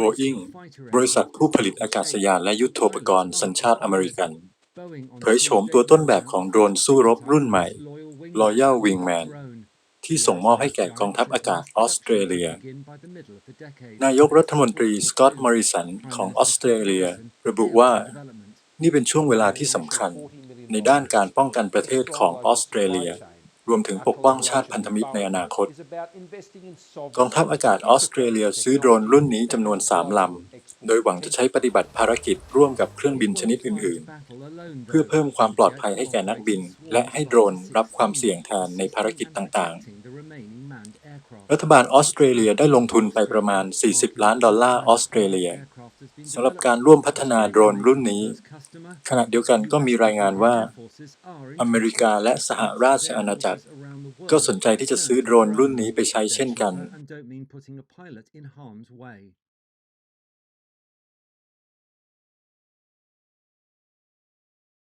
Boeing บริษัทผู้ผลิตอากาศยานและยุทโธปกรณ์สัญชาติอเมริกัน เผยโฉมตัวต้นแบบของโดรนสู้รบรุ่นใหม่ Royal Wingman ที่ส่งมอบให้แก่กองทัพอากาศออสเตรเลีย นายกรัฐมนตรีสกอตต์มอริสันของออสเตรเลีย ระบุว่า นี่เป็นช่วงเวลาที่สำคัญ ในด้านการป้องกันประเทศของออสเตรเลีย รวมถึงปกป้องชาติพันธมิตรในอนาคต กองทัพอากาศออสเตรเลียซื้อโดรนรุ่นนี้จำนวน3ลำ โดยหวังจะใช้ปฏิบัติภารกิจร่วมกับเครื่องบินชนิดอื่น ๆ เพื่อเพิ่มความปลอดภัยให้แก่นักบิน และให้โดรนรับความเสี่ยงแทนในภารกิจต่าง ๆ รัฐบาลออสเตรเลียได้ลงทุนไปประมาณ 40 ล้านดอลลาร์ออสเตรเลีย สำหรับการร่วมพัฒนาโดรนรุ่นนี้ ขณะเดียวกันก็มีรายงานว่า อเมริกาและสหราชอาณาจักร ก็สนใจที่จะซื้อโดรนรุ่นนี้ไปใช้เช่นกัน